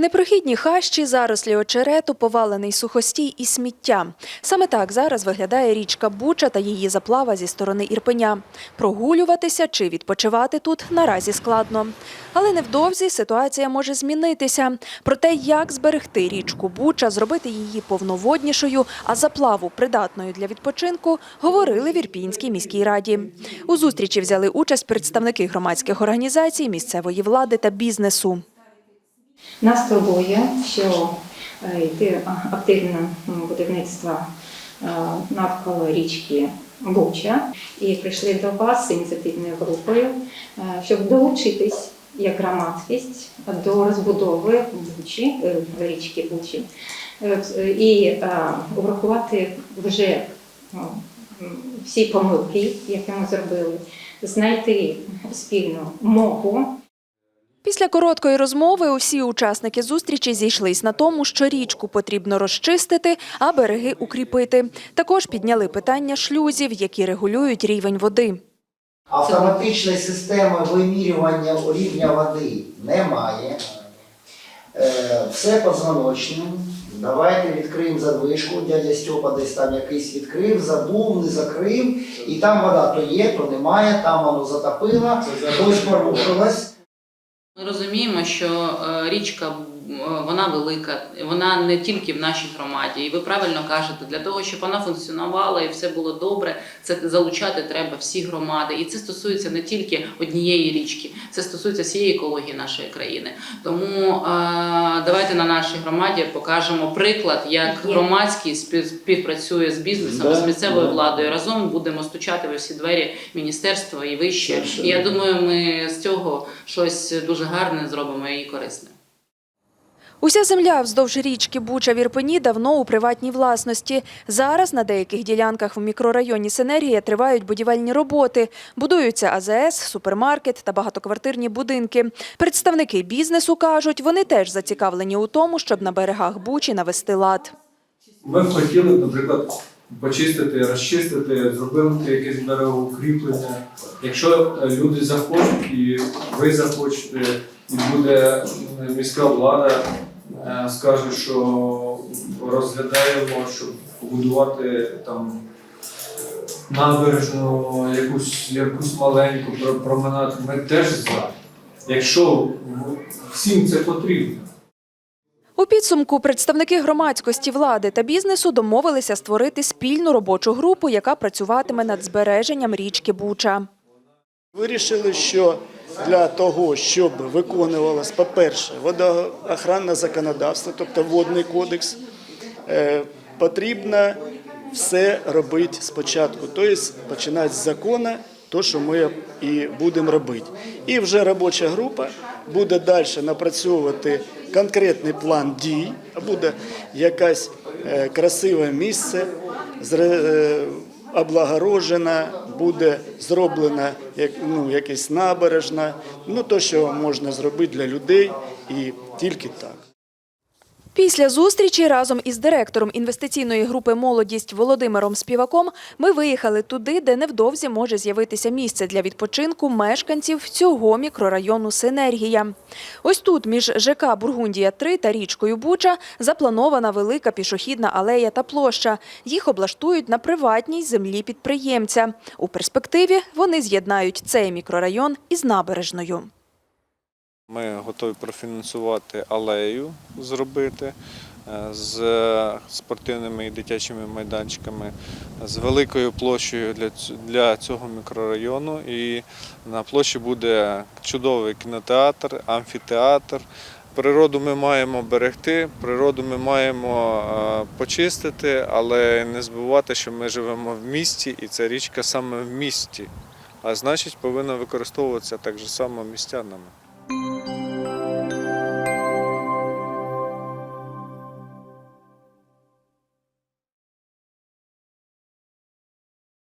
Непрохідні хащі, зарослі очерету, повалений сухостій і сміття. Саме так зараз виглядає річка Буча та її заплава зі сторони Ірпеня. Прогулюватися чи відпочивати тут наразі складно. Але невдовзі ситуація може змінитися. Про те, як зберегти річку Буча, зробити її повноводнішою, а заплаву придатною для відпочинку, говорили в Ірпінській міській раді. У зустрічі взяли участь представники громадських організацій, місцевої влади та бізнесу. Нас турбує, що е, йде активне будівництво е, навколо річки Буча. І прийшли до вас з ініціативною групою, е, щоб долучитись як громадськість до розбудови Бучі, річки Бучі і врахувати вже всі помилки, які ми зробили, знайти спільну мову. Після короткої розмови усі учасники зустрічі зійшлись на тому, що річку потрібно розчистити, а береги укріпити. Також підняли питання шлюзів, які регулюють рівень води. Автоматичної системи вимірювання рівня води немає. Е, Все позвоночним. Давайте відкриємо задвижку. Дядя Стьопа десь там якийсь відкрив, забув, не закрив. І там вода то є, то немає, там воно затопило, хтось порушилась. Ми розуміємо, що е, річка е, вона велика, вона не тільки в нашій громаді. І ви правильно кажете, для того, щоб вона функціонувала і все було добре, це залучати треба всі громади. І це стосується не тільки однієї річки, це стосується всієї екології нашої країни. Тому е, давайте на нашій громаді покажемо приклад, як громадський спів- співпрацює з бізнесом, Да, з місцевою да. владою. Разом будемо стучати в усі двері міністерства і вище. І я думаю, ми з цього щось дуже гарне зробимо і корисне. Уся земля вздовж річки Буча в Ірпені давно у приватній власності. Зараз на деяких ділянках в мікрорайоні Синергія тривають будівельні роботи. Будуються АЗС, супермаркет та багатоквартирні будинки. Представники бізнесу кажуть, вони теж зацікавлені у тому, щоб на берегах Бучі навести лад. Ми хотіли, наприклад, почистити, розчистити, зробити якесь берегоукріплення. Якщо е, люди захочуть і ви захочете, і буде е, міська влада скаже, що розглядаємо, щоб побудувати там набережну, якусь, якусь маленьку про- променад, ми теж за. Якщо всім це потрібно. У підсумку представники громадськості влади та бізнесу домовилися створити спільну робочу групу, яка працюватиме над збереженням річки Буча. Вирішили, що для того, щоб виконувалось, по-перше, водоохранне законодавство, тобто водний кодекс, е, потрібно все робити спочатку, тобто починати з закону, то, що ми і будемо робити. І вже робоча група буде далі напрацьовувати конкретний план дій, буде якесь е, красиве місце, е, облагорожена, буде зроблена як, ну, якась набережна, ну то, що можна зробити для людей, і тільки так. Після зустрічі разом із директором інвестиційної групи Молодість Володимиром Співаком ми виїхали туди, де невдовзі може з'явитися місце для відпочинку мешканців цього мікрорайону Синергія. Ось тут між ЖК Бургундія 3 та річкою Буча запланована велика пішохідна алея та площа. Їх облаштують на приватній землі підприємця. У перспективі вони з'єднають цей мікрорайон із набережною. Ми готові профінансувати алею зробити е, з спортивними і дитячими майданчиками, з великою площею для, цього мікрорайону. І на площі буде чудовий кінотеатр, амфітеатр. Природу ми маємо берегти, природу ми маємо е, почистити, але не забувати, що ми живемо в місті, і ця річка саме в місті. А значить, повинна використовуватися так же само містянами.